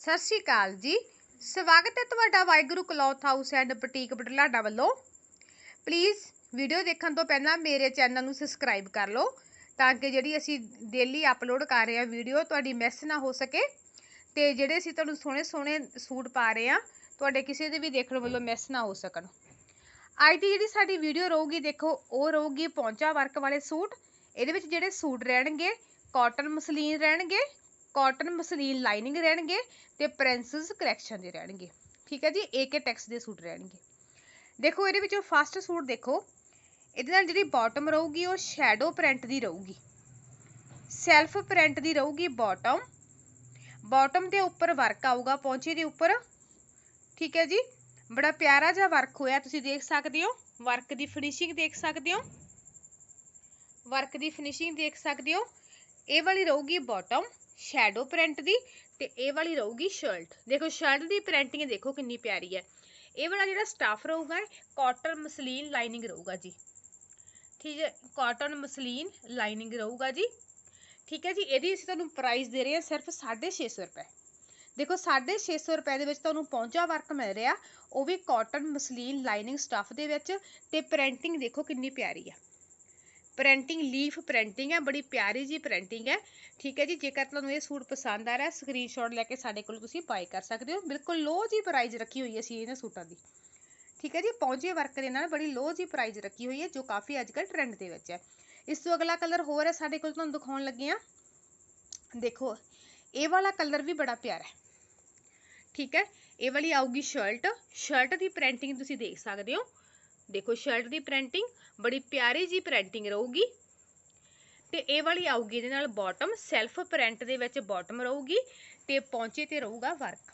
ਸਤਿ ਸ਼੍ਰੀ ਅਕਾਲ ਜੀ। ਸਵਾਗਤ ਹੈ ਤੁਹਾਡਾ Waheguru cloth house and boutique Budhlada ਵੱਲੋਂ। ਪਲੀਜ਼ ਵੀਡੀਓ ਦੇਖਣ ਤੋਂ ਪਹਿਲਾਂ ਮੇਰੇ ਚੈਨਲ ਨੂੰ ਸਬਸਕ੍ਰਾਈਬ ਕਰ ਲਓ ਤਾਂ ਕਿ ਜਿਹੜੀ ਅਸੀਂ ਡੇਲੀ ਅਪਲੋਡ ਕਰ ਰਹੇ ਹਾਂ ਵੀਡੀਓ ਤੁਹਾਡੀ ਮਿਸ ਨਾ ਹੋ ਸਕੇ। ਤੇ ਜਿਹੜੇ ਅਸੀਂ ਤੁਹਾਨੂੰ ਸੋਹਣੇ ਸੋਹਣੇ ਸੂਟ ਪਾ ਰਹੇ ਹਾਂ, ਤੁਹਾਡੇ ਕਿਸੇ ਦੇ ਵੀ ਦੇਖਣ ਵੱਲੋਂ ਮਿਸ ਨਾ ਹੋ ਸਕਣ। ਅੱਜ ਦੀ ਜਿਹੜੀ ਸਾਡੀ ਵੀਡੀਓ ਰਹੂਗੀ, ਦੇਖੋ, ਉਹ ਰਹੂਗੀ ਪੌਂਚਾ ਵਰਕ ਵਾਲੇ ਸੂਟ। ਇਹਦੇ ਵਿੱਚ ਜਿਹੜੇ ਸੂਟ ਰਹਿਣਗੇ ਕਾਟਨ ਮਸਲੀਨ ਰਹਿਣਗੇ ਕਾਟਨ ਮਸਲੀਨ ਲਾਈਨਿੰਗ ਰਹਿਣਗੇ ਤੇ ਪ੍ਰਿੰਸਸ ਕਲੈਕਸ਼ਨ ਦੇ ਰਹਿਣਗੇ। ਠੀਕ ਹੈ ਜੀ? ਏਕੇ ਟੈਕਸ ਦੇ ਸੂਟ ਰਹਿਣਗੇ। ਦੇਖੋ, ਇਹਦੇ ਵਿੱਚੋਂ ਫਸਟ ਸੂਟ ਦੇਖੋ। ਇਹਦੇ ਨਾਲ ਜਿਹੜੀ ਬਾਟਮ ਰਹੂਗੀ, ਉਹ ਸ਼ੈਡੋ ਪ੍ਰਿੰਟ ਦੀ ਰਹੂਗੀ। ਸੈਲਫ ਪ੍ਰਿੰਟ ਦੀ ਰਹੂਗੀ ਬਾਟਮ ਬਾਟਮ ਦੇ ਉੱਪਰ ਵਰਕ ਆਊਗਾ ਪੌਂਚੇ ਦੇ ਉੱਪਰ। ਠੀਕ ਹੈ ਜੀ? ਬੜਾ ਪਿਆਰਾ ਜਿਹਾ ਵਰਕ ਹੋਇਆ, ਤੁਸੀਂ ਦੇਖ ਸਕਦੇ ਹੋ। ਵਰਕ ਦੀ ਫਿਨਿਸ਼ਿੰਗ ਦੇਖ ਸਕਦੇ ਹੋ। ਵਰਕ ਦੀ ਫਿਨਿਸ਼ਿੰਗ ਦੇਖ ਸਕਦੇ ਹੋ। ਇਹ ਵਾਲੀ ਰਹੂਗੀ ਬਾਟਮ ਸ਼ੈਡੋ ਪ੍ਰਿੰਟ ਦੀ ਤੇ ਇਹ ਵਾਲੀ ਰਹੂਗੀ ਸ਼ਰਟ ਦੇਖੋ ਸ਼ਰਟ ਦੀ ਪ੍ਰਿੰਟਿੰਗ ਦੇਖੋ ਕਿੰਨੀ ਪਿਆਰੀ ਹੈ। ਇਹ ਵਾਲਾ ਜਿਹੜਾ ਸਟਾਫ ਰਹੂਗਾ ਕਾਟਨ ਮਸਲੀਨ ਲਾਈਨਿੰਗ ਰਹੂਗਾ ਜੀ। ਠੀਕ ਹੈ ਕਾਟਨ ਮਸਲੀਨ ਲਾਈਨਿੰਗ ਰਹੂਗਾ ਜੀ। ਠੀਕ ਹੈ ਜੀ, ਇਹਦੀ ਅਸੀਂ ਤੁਹਾਨੂੰ ਪ੍ਰਾਈਸ ਦੇ ਰਹੇ ਹਾਂ ਸਿਰਫ 650 ਰੁਪਏ। ਦੇਖੋ 650 ਰੁਪਏ ਦੇ ਵਿੱਚ ਤੁਹਾਨੂੰ ਪਹੁੰਚਾ ਵਰਕ ਮਿਲ ਰਿਹਾ, ਉਹ ਵੀ ਕਾਟਨ ਮਸਲੀਨ ਲਾਈਨਿੰਗ ਸਟੱਫ ਦੇ ਵਿੱਚ ਤੇ ਪ੍ਰਿੰਟਿੰਗ ਦੇਖੋ ਕਿੰਨੀ ਪਿਆਰੀ ਹੈ। ਪ੍ਰਿੰਟਿੰਗ ਲੀਫ ਪ੍ਰਿੰਟਿੰਗ ਹੈ, ਬੜੀ ਪਿਆਰੀ ਜੀ ਪ੍ਰਿੰਟਿੰਗ ਹੈ। ਠੀਕ ਹੈ ਜੀ, ਜੇਕਰ ਤੁਹਾਨੂੰ ਇਹ ਸੂਟ ਪਸੰਦ ਆ ਰਿਹਾ ਸਕਰੀਨਸ਼ਾਟ ਲੈ ਕੇ ਸਾਡੇ ਕੋਲ ਤੁਸੀਂ ਬਾਈ ਕਰ ਸਕਦੇ ਹੋ। ਬਿਲਕੁਲ ਲੋ ਜੀ ਪ੍ਰਾਈਸ ਰੱਖੀ ਹੋਈ ਹੈ ਸੀ ਇਹਨਾਂ ਸੂਟਾਂ ਦੀ। ਠੀਕ ਹੈ ਜੀ ਪੌਂਚੇ ਵਰਕ ਦੇ ਨਾਲ ਬੜੀ ਲੋ ਜੀ ਪ੍ਰਾਈਸ ਰੱਖੀ ਹੋਈ ਹੈ, ਜੋ ਕਾਫੀ ਅੱਜਕੱਲ ਟ੍ਰੈਂਡ ਦੇ ਵਿੱਚ ਹੈ। ਇਸ ਤੋਂ ਅਗਲਾ ਕਲਰ ਹੋਰ ਹੈ, ਸਾਡੇ ਕੋਲ ਤੁਹਾਨੂੰ ਦਿਖਾਉਣ ਲੱਗੇ ਆ ਦੇਖੋ, ਇਹ ਵਾਲਾ ਕਲਰ ਵੀ ਬੜਾ ਪਿਆਰਾ ਹੈ। ਠੀਕ ਹੈ, ਇਹ ਵਾਲੀ ਆਊਗੀ ਸ਼ਰਟ ਸ਼ਰਟ ਦੀ ਪ੍ਰਿੰਟਿੰਗ ਤੁਸੀਂ ਦੇਖ ਸਕਦੇ ਹੋ। ਦੇਖੋ ਸ਼ਰਟ ਦੀ ਪ੍ਰਿੰਟਿੰਗ ਬੜੀ ਪਿਆਰੀ ਜੀ ਪ੍ਰਿੰਟਿੰਗ ਰਹੂਗੀ। ਤੇ ਇਹ ਵਾਲੀ ਆਊਗੀ ਇਹਦੇ ਨਾਲ ਬਾਟਮ ਸੈਲਫ ਪ੍ਰਿੰਟ ਦੇ ਵਿੱਚ ਬਾਟਮ ਰਹੂਗੀ ਤੇ ਪੌਂਚੇ ਤੇ ਰਹੂਗਾ ਵਰਕ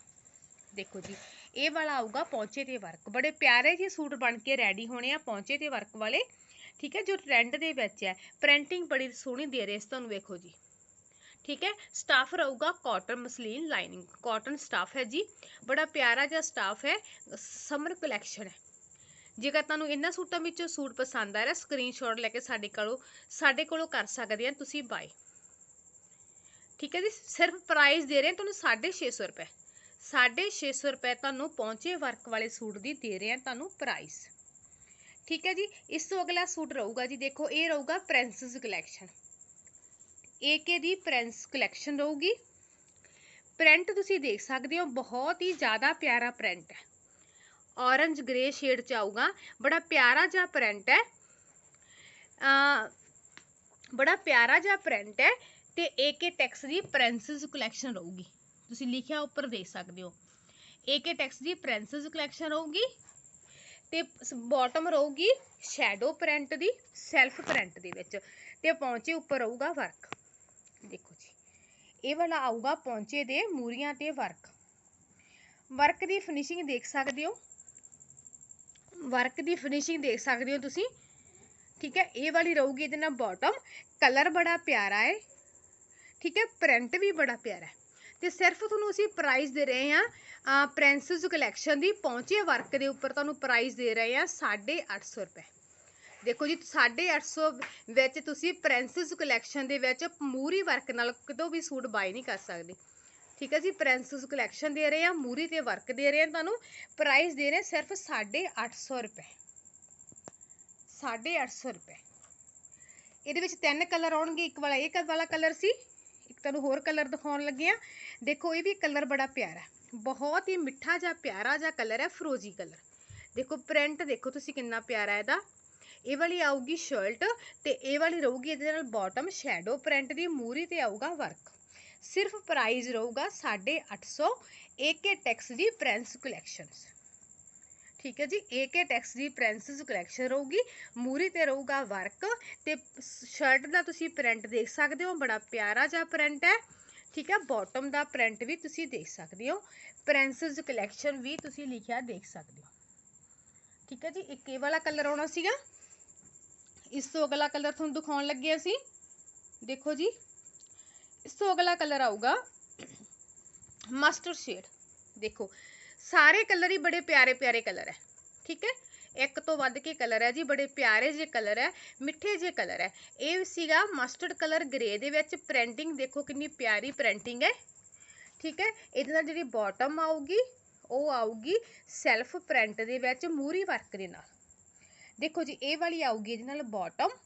ਦੇਖੋ ਜੀ, ਇਹ ਵਾਲਾ ਆਊਗਾ ਪੌਂਚੇ ਤੇ ਵਰਕ ਬੜੇ ਪਿਆਰੇ ਜਿਹੇ ਸੂਟ ਬਣ ਕੇ ਰੈਡੀ ਹੋਣੇ ਆ ਪੌਂਚੇ ਤੇ ਵਰਕ ਵਾਲੇ। ਠੀਕ ਹੈ, ਜੋ ਟ੍ਰੈਂਡ ਦੇ ਵਿੱਚ ਹੈ। ਪ੍ਰਿੰਟਿੰਗ ਬੜੀ ਸੋਹਣੀ ਦੇ ਰਹੇ ਇਸ ਤੁਹਾਨੂੰ, ਵੇਖੋ ਜੀ। ਠੀਕ ਹੈ ਸਟਾਫ ਰਹੂਗਾ cotton muslin lining cotton stuff ਹੈ ਜੀ। ਬੜਾ ਪਿਆਰਾ ਜਿਹਾ ਸਟਾਫ ਹੈ। ਸਮਰ ਕਲੈਕਸ਼ਨ ਹੈ। ਜੇਕਰ ਤੁਹਾਨੂੰ ਇਹਨਾਂ ਸੂਟਾਂ ਵਿੱਚੋਂ ਸੂਟ ਪਸੰਦ ਆ ਰਿਹਾ ਸਕਰੀਨਸ਼ਾਟ ਲੈ ਕੇ ਸਾਡੇ ਕੋਲੋਂ ਸਾਡੇ ਕੋਲੋਂ ਕਰ ਸਕਦੇ ਆ, ਤੁਸੀਂ ਬਾਈ ਠੀਕ ਹੈ ਜੀ? ਸਿਰਫ ਪ੍ਰਾਈਸ ਦੇ ਰਹੇ ਤੁਹਾਨੂੰ 650 ਰੁਪਏ। 650 ਰੁਪਏ ਤੁਹਾਨੂੰ ਪਹੁੰਚੇ ਵਰਕ ਵਾਲੇ ਸੂਟ ਦੀ ਦੇ ਰਹੇ ਆ ਤੁਹਾਨੂੰ ਪ੍ਰਾਈਸ ਠੀਕ ਹੈ ਜੀ? ਇਸ ਤੋਂ ਅਗਲਾ ਸੂਟ ਰਹੂਗਾ ਜੀ, ਦੇਖੋ, ਇਹ ਰਹੂਗਾ ਪ੍ਰਿੰਸਸ ਕਲੈਕਸ਼ਨ ਏਕੇ ਦੀ ਪ੍ਰਿੰਸ ਕਲੈਕਸ਼ਨ ਰਹੂਗੀ। ਪ੍ਰਿੰਟ ਤੁਸੀਂ ਦੇਖ ਸਕਦੇ ਹੋ, ਬਹੁਤ ਹੀ ਜ਼ਿਆਦਾ ਪਿਆਰਾ ਪ੍ਰਿੰਟ ਹੈ। ਔਰੰਜ ਗ੍ਰੇ ਸ਼ੇਡ ਚ ਆਊਗਾ। ਬੜਾ ਪਿਆਰਾ ਜਿਹਾ ਪ੍ਰਿੰਟ ਹੈ। ਆ ਬੜਾ ਪਿਆਰਾ ਜਿਹਾ ਪ੍ਰਿੰਟ ਹੈ ਤੇ ਏਕੇ ਟੈਕਸ ਦੀ ਪ੍ਰਿੰਸਸ ਕਲੈਕਸ਼ਨ ਰਹੂਗੀ। ਤੁਸੀਂ ਲਿਖਿਆ ਉੱਪਰ ਦੇਖ ਸਕਦੇ ਹੋ। ਏਕੇ ਟੈਕਸ ਦੀ ਪ੍ਰਿੰਸਸ ਕਲੈਕਸ਼ਨ ਰਹੂਗੀ ਤੇ ਬਾਟਮ ਰਹੂਗੀ ਸ਼ੈਡੋ ਪ੍ਰਿੰਟ ਦੀ ਸੈਲਫ ਪ੍ਰਿੰਟ ਦੇ ਵਿੱਚ। ਤੇ ਪੌਂਚੇ ਉੱਪਰ ਰਹੂਗਾ ਵਰਕ ਦੇਖੋ ਜੀ, ਇਹ ਵਾਲਾ ਆਊਗਾ ਪੌਂਚੇ ਦੇ ਮੂਰੀਆਂ ਤੇ ਵਰਕ ਵਰਕ ਦੀ ਫਿਨਿਸ਼ਿੰਗ ਦੇਖ ਸਕਦੇ ਹੋ। ਵਰਕ ਦੀ ਫਿਨਿਸ਼ਿੰਗ ਦੇਖ ਸਕਦੇ ਹੋ ਤੁਸੀਂ। ਠੀਕ ਹੈ, ਇਹ ਵਾਲੀ ਰਹੂਗੀ ਇਹਦੇ ਨਾਲ ਬਾਟਮ ਕਲਰ ਬੜਾ ਪਿਆਰਾ ਹੈ। ਠੀਕ ਹੈ ਪ੍ਰਿੰਟ ਵੀ ਬੜਾ ਪਿਆਰਾ ਹੈ। ਤੇ ਸਿਰਫ ਤੁਹਾਨੂੰ ਅਸੀਂ ਪ੍ਰਾਈਸ ਦੇ ਰਹੇ ਹਾਂ ਪ੍ਰਿੰਸਸ ਕਲੈਕਸ਼ਨ ਦੀ। ਪਹੁੰਚੇ ਵਰਕ ਦੇ ਉੱਪਰ ਤੁਹਾਨੂੰ ਪ੍ਰਾਈਸ ਦੇ ਰਹੇ ਹਾਂ 850 ਰੁਪਏ। ਦੇਖੋ ਜੀ 850 ਵਿੱਚ ਤੁਸੀਂ ਪ੍ਰਿੰਸਸ ਕਲੈਕਸ਼ਨ ਦੇ ਵਿੱਚ ਮੂਰੀ ਵਰਕ ਨਾਲ ਕਿਤੋਂ ਵੀ ਸੂਟ ਬਾਈ ਨਹੀਂ ਕਰ ਸਕਦੇ। ਠੀਕ ਹੈ ਜੀ ਪ੍ਰਿੰਸਸ ਕਲੈਕਸ਼ਨ ਦੇ ਰਹੇ ਆ ਮੂਰੀ ਤੇ ਵਰਕ ਦੇ ਰਹੇ ਆ ਤੁਹਾਨੂੰ। ਪ੍ਰਾਈਸ ਦੇ ਰਹੇ ਸਿਰਫ 850 ਰੁਪਏ। 850 ਰੁਪਏ। ਇਹਦੇ ਵਿੱਚ ਤਿੰਨ ਕਲਰ ਆਉਣਗੇ, ਇੱਕ ਵਾਲਾ ਇਹ ਵਾਲਾ ਕਲਰ ਸੀ, ਇੱਕ ਤੁਹਾਨੂੰ ਹੋਰ ਕਲਰ ਦਿਖਾਉਣ ਲੱਗੇ ਆ ਦੇਖੋ, ਇਹ ਵੀ ਕਲਰ ਬੜਾ ਪਿਆਰਾ ਬਹੁਤ ਹੀ ਮਿੱਠਾ ਜਿਹਾ, ਪਿਆਰਾ ਜਿਹਾ ਕਲਰ ਹੈ, ਫਰੋਜੀ ਕਲਰ ਦੇਖੋ ਪ੍ਰਿੰਟ ਦੇਖੋ ਤੁਸੀਂ ਕਿੰਨਾ ਪਿਆਰਾ ਇਹਦਾ। ਇਹ ਵਾਲੀ ਆਊਗੀ ਸ਼ਰਟ ਤੇ ਇਹ ਵਾਲੀ ਰਹੂਗੀ ਇਹਦੇ ਨਾਲ ਬਾਟਮ ਸ਼ੈਡੋ ਪ੍ਰਿੰਟ ਦੀ, ਮੂਰੀ ਤੇ ਆਊਗਾ ਵਰਕ ਸਿਰਫ ਪ੍ਰਾਈਸ ਰਹੂਗਾ 850 ਏਕੇ ਟੈਕਸ ਦੀ ਪ੍ਰਿੰਸ ਕਲੈਕਸ਼ਨਸ ਠੀਕ ਹੈ ਜੀ ਏਕੇ ਟੈਕਸ ਦੀ ਪ੍ਰਿੰਸਸ ਕਲੈਕਸ਼ਨ ਰਹੂਗੀ ਮੂਰੀ ਤੇ ਰਹੂਗਾ ਵਰਕ ਤੇ ਸ਼ਰਟ ਦਾ ਤੁਸੀਂ ਪ੍ਰਿੰਟ ਦੇਖ ਸਕਦੇ ਹੋ, ਬੜਾ ਪਿਆਰਾ ਜਿਹਾ ਪ੍ਰਿੰਟ ਹੈ। ਠੀਕ ਹੈ ਬਾਟਮ ਦਾ ਪ੍ਰਿੰਟ ਵੀ ਤੁਸੀਂ ਦੇਖ ਸਕਦੇ ਹੋ ਪ੍ਰਿੰਸਸ ਕਲੈਕਸ਼ਨ ਵੀ ਤੁਸੀਂ ਲਿਖਿਆ ਦੇਖ ਸਕਦੇ ਹੋ। ਠੀਕ ਹੈ ਜੀ, ਇੱਕ ਇਹ ਵਾਲਾ ਕਲਰ ਆਉਣਾ ਸੀਗਾ। ਇਸ ਤੋਂ ਅਗਲਾ ਕਲਰ ਤੁਹਾਨੂੰ ਦਿਖਾਉਣ ਲੱਗੇ ਅਸੀਂ। ਦੇਖੋ ਜੀ ਇਸ ਤੋਂ ਅਗਲਾ ਕਲਰ ਆਊਗਾ ਮਸਟਰਡ ਸ਼ੇਡ। ਦੇਖੋ, ਸਾਰੇ ਕਲਰ ਹੀ ਬੜੇ ਪਿਆਰੇ ਪਿਆਰੇ ਕਲਰ ਹੈ, ਠੀਕ ਹੈ? ਇੱਕ ਤੋਂ ਵੱਧ ਕੇ ਕਲਰ ਹੈ ਜੀ, ਬੜੇ ਪਿਆਰੇ ਜਿਹੇ ਕਲਰ ਹੈ, ਮਿੱਠੇ ਜਿਹੇ ਕਲਰ ਹੈ। ਇਹ ਸੀਗਾ ਮਸਟਰਡ ਕਲਰ ਗ੍ਰੇ ਦੇ ਵਿੱਚ, ਪ੍ਰਿੰਟਿੰਗ ਦੇਖੋ ਕਿੰਨੀ ਪਿਆਰੀ ਪ੍ਰਿੰਟਿੰਗ ਹੈ, ਠੀਕ ਹੈ? ਇਹਦੇ ਨਾਲ ਜਿਹੜੀ ਬਾਟਮ ਆਊਗੀ, ਉਹ ਆਊਗੀ ਸੈਲਫ ਪ੍ਰਿੰਟ ਦੇ ਵਿੱਚ ਮੂਰੀ ਵਰਕ ਦੇ ਨਾਲ। ਦੇਖੋ ਜੀ, ਇਹ ਵਾਲੀ ਆਊਗੀ ਇਹਦੇ ਨਾਲ ਬਾਟਮ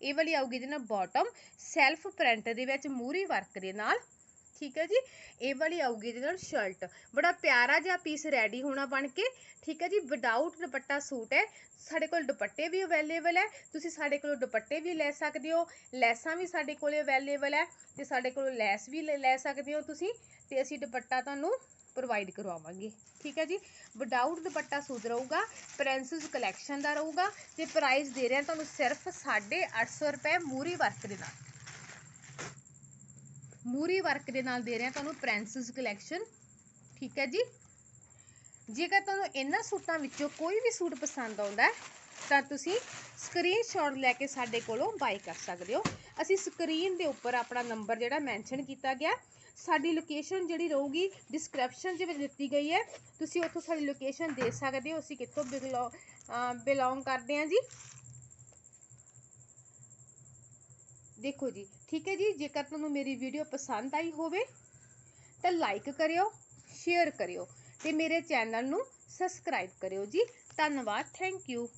ਇਹ ਵਾਲੀ ਆਊਗੀ ਜਿਹਨਾਂ ਨਾਲ ਬਾਟਮ ਸੈਲਫ ਪ੍ਰਿੰਟ ਦੇ ਵਿੱਚ ਮੂਰੀ ਵਰਕ ਦੇ ਨਾਲ। ਠੀਕ ਹੈ ਜੀ? ਇਹ ਵਾਲੀ ਆਊਗੀ ਇਹਦੇ ਨਾਲ ਸ਼ਰਟ ਬੜਾ ਪਿਆਰਾ ਜਿਹਾ ਪੀਸ ਰੈਡੀ ਹੋਣਾ ਬਣ ਕੇ, ਠੀਕ ਹੈ ਜੀ? ਵਿਦਆਊਟ ਦੁਪੱਟਾ ਸੂਟ ਹੈ। ਸਾਡੇ ਕੋਲ ਦੁਪੱਟੇ ਵੀ ਅਵੇਲੇਬਲ ਹੈ। ਤੁਸੀਂ ਸਾਡੇ ਕੋਲੋਂ ਦੁਪੱਟੇ ਵੀ ਲੈ ਸਕਦੇ ਹੋ। ਲੈਸਾਂ ਵੀ ਸਾਡੇ ਕੋਲੇ ਅਵੇਲੇਬਲ ਹੈ ਤੇ ਸਾਡੇ ਕੋਲੋਂ ਲੈਸ ਵੀ ਲੈ ਲੈ ਸਕਦੇ ਹੋ ਤੁਸੀਂ ਤੇ ਅਸੀਂ ਦੁਪੱਟਾ ਤੁਹਾਨੂੰ ਪ੍ਰੋਵਾਈਡ ਕਰਵਾਵਾਂਗੇ। ਠੀਕ ਹੈ ਜੀ? ਵਿਦਆਊਟ ਦੁਪੱਟਾ ਸੂਟ ਰਹੂਗਾ ਪ੍ਰਿੰਸਸ ਕਲੈਕਸ਼ਨ ਦਾ ਰਹੂਗਾ ਤੇ ਪ੍ਰਾਈਸ ਦੇ ਰਹੇ ਹਾਂ ਤੁਹਾਨੂੰ ਸਿਰਫ 850 ਰੁਪਏ ਮੂਰੀ ਵਰਕ ਦੇ ਨਾਲ। ਮੂਰੀ ਵਰਕ ਦੇ ਨਾਲ ਦੇ ਰਹੇ ਹਾਂ ਤੁਹਾਨੂੰ ਪ੍ਰਿੰਸਸ ਕਲੈਕਸ਼ਨ ਠੀਕ ਹੈ ਜੀ? ਜੇਕਰ ਤੁਹਾਨੂੰ ਇਹਨਾਂ ਸੂਟਾਂ ਵਿੱਚੋਂ ਕੋਈ ਵੀ ਸੂਟ ਪਸੰਦ ਆਉਂਦਾ ਹੈ, ਤਾਂ ਤੁਸੀਂ ਸਕਰੀਨਸ਼ਾਟ ਲੈ ਕੇ ਸਾਡੇ ਕੋਲੋਂ ਬਾਈ ਕਰ ਸਕਦੇ ਹੋ। ਅਸੀਂ ਸਕਰੀਨ ਦੇ ਉੱਪਰ ਆਪਣਾ ਨੰਬਰ ਜਿਹੜਾ ਮੈਂਸ਼ਨ ਕੀਤਾ ਗਿਆ, ਸਾਡੀ ਲੋਕੇਸ਼ਨ ਜਿਹੜੀ ਰਹੂਗੀ ਡਿਸਕ੍ਰਿਪਸ਼ਨ ਦੇ ਵਿੱਚ ਦਿੱਤੀ ਗਈ ਹੈ। ਤੁਸੀਂ ਉੱਥੋਂ ਸਾਡੀ ਲੋਕੇਸ਼ਨ ਦੇ ਸਕਦੇ ਹੋ। ਅਸੀਂ ਕਿੱਥੋਂ ਬਿਲੋਂਗ ਕਰਦੇ ਹਾਂ ਜੀ? ਦੇਖੋ ਜੀ, ਠੀਕ ਹੈ ਜੀ, ਜੇਕਰ ਤੁਹਾਨੂੰ ਮੇਰੀ ਵੀਡੀਓ ਪਸੰਦ ਆਈ ਹੋਵੇ, ਤਾਂ ਲਾਈਕ ਕਰਿਓ ਸ਼ੇਅਰ ਕਰਿਓ ਤੇ ਮੇਰੇ ਚੈਨਲ ਨੂੰ ਸਬਸਕ੍ਰਾਈਬ ਕਰਿਓ ਜੀ। ਧੰਨਵਾਦ ਥੈਂਕ ਯੂ